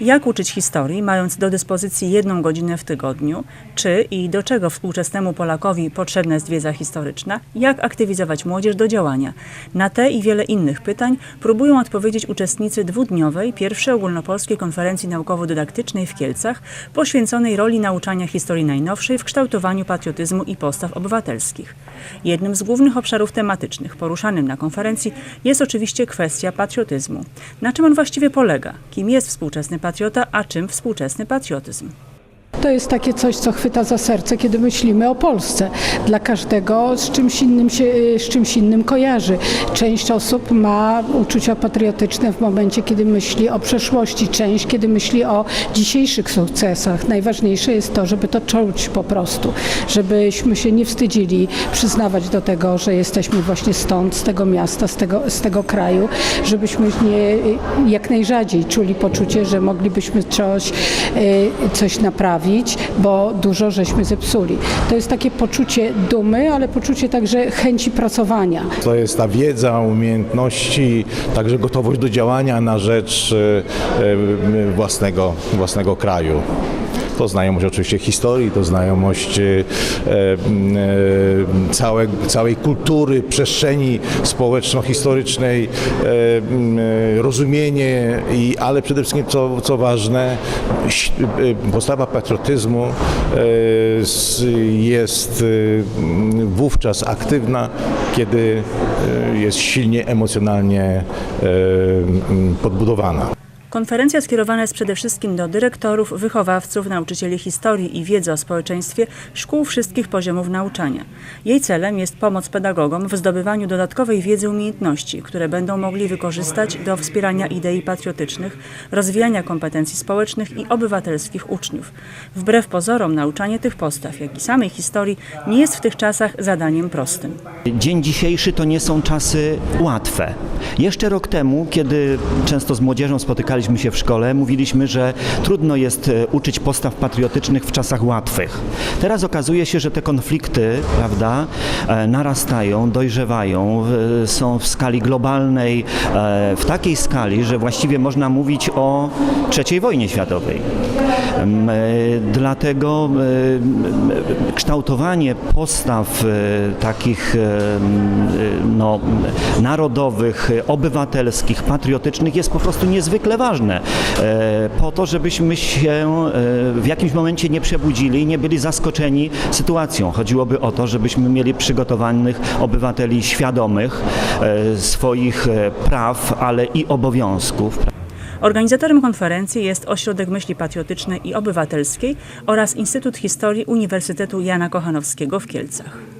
Jak uczyć historii, mając do dyspozycji jedną godzinę w tygodniu? Czy i do czego współczesnemu Polakowi potrzebna jest wiedza historyczna? Jak aktywizować młodzież do działania? Na te i wiele innych pytań próbują odpowiedzieć uczestnicy dwudniowej pierwszej ogólnopolskiej konferencji naukowo-dydaktycznej w Kielcach, poświęconej roli nauczania historii najnowszej w kształtowaniu patriotyzmu i postaw obywatelskich. Jednym z głównych obszarów tematycznych poruszanym na konferencji jest oczywiście kwestia patriotyzmu. Na czym on właściwie polega? Kim jest współczesny patriota, a czym współczesny patriotyzm? To jest takie coś, co chwyta za serce, kiedy myślimy o Polsce. Dla każdego z czymś innym się, z czymś innym kojarzy. Część osób ma uczucia patriotyczne w momencie, kiedy myśli o przeszłości, część, kiedy myśli o dzisiejszych sukcesach. Najważniejsze jest to, żeby to czuć po prostu, żebyśmy się nie wstydzili przyznawać do tego, że jesteśmy właśnie stąd, z tego miasta, z tego, z tego kraju, żebyśmy nie, jak najrzadziej czuli poczucie, że moglibyśmy coś, e, coś naprawić, bo dużo żeśmy zepsuli. To jest takie poczucie dumy, ale poczucie także chęci pracowania. To jest ta wiedza, umiejętności, także gotowość do działania na rzecz e, e, własnego, własnego kraju. To znajomość oczywiście historii, to znajomość e, e, całe, całej kultury, przestrzeni społeczno-historycznej, e, rozumienie, i, ale przede wszystkim, co, co ważne, postawa patriotyzmu jest wówczas aktywna, kiedy jest silnie emocjonalnie podbudowana. Konferencja skierowana jest przede wszystkim do dyrektorów, wychowawców, nauczycieli historii i wiedzy o społeczeństwie szkół wszystkich poziomów nauczania. Jej celem jest pomoc pedagogom w zdobywaniu dodatkowej wiedzy umiejętności, które będą mogli wykorzystać do wspierania idei patriotycznych, rozwijania kompetencji społecznych i obywatelskich uczniów. Wbrew pozorom nauczanie tych postaw, jak i samej historii nie jest w tych czasach zadaniem prostym. Dzień dzisiejszy to nie są czasy łatwe. Jeszcze rok temu, kiedy często z młodzieżą spotykaliśmy się w szkole, mówiliśmy, że trudno jest e, uczyć postaw patriotycznych w czasach łatwych. Teraz okazuje się, że te konflikty, prawda, e, narastają, dojrzewają, są w skali globalnej, e, w takiej skali, że właściwie można mówić o III wojnie światowej. E, Dlatego e, kształtowanie postaw e, takich no, narodowych, obywatelskich, patriotycznych jest po prostu niezwykle ważne. Po to, żebyśmy się w jakimś momencie nie przebudzili, nie byli zaskoczeni sytuacją. Chodziłoby o to, żebyśmy mieli przygotowanych obywateli świadomych swoich praw, ale i obowiązków. Organizatorem konferencji jest Ośrodek Myśli Patriotycznej i Obywatelskiej oraz Instytut Historii Uniwersytetu Jana Kochanowskiego w Kielcach.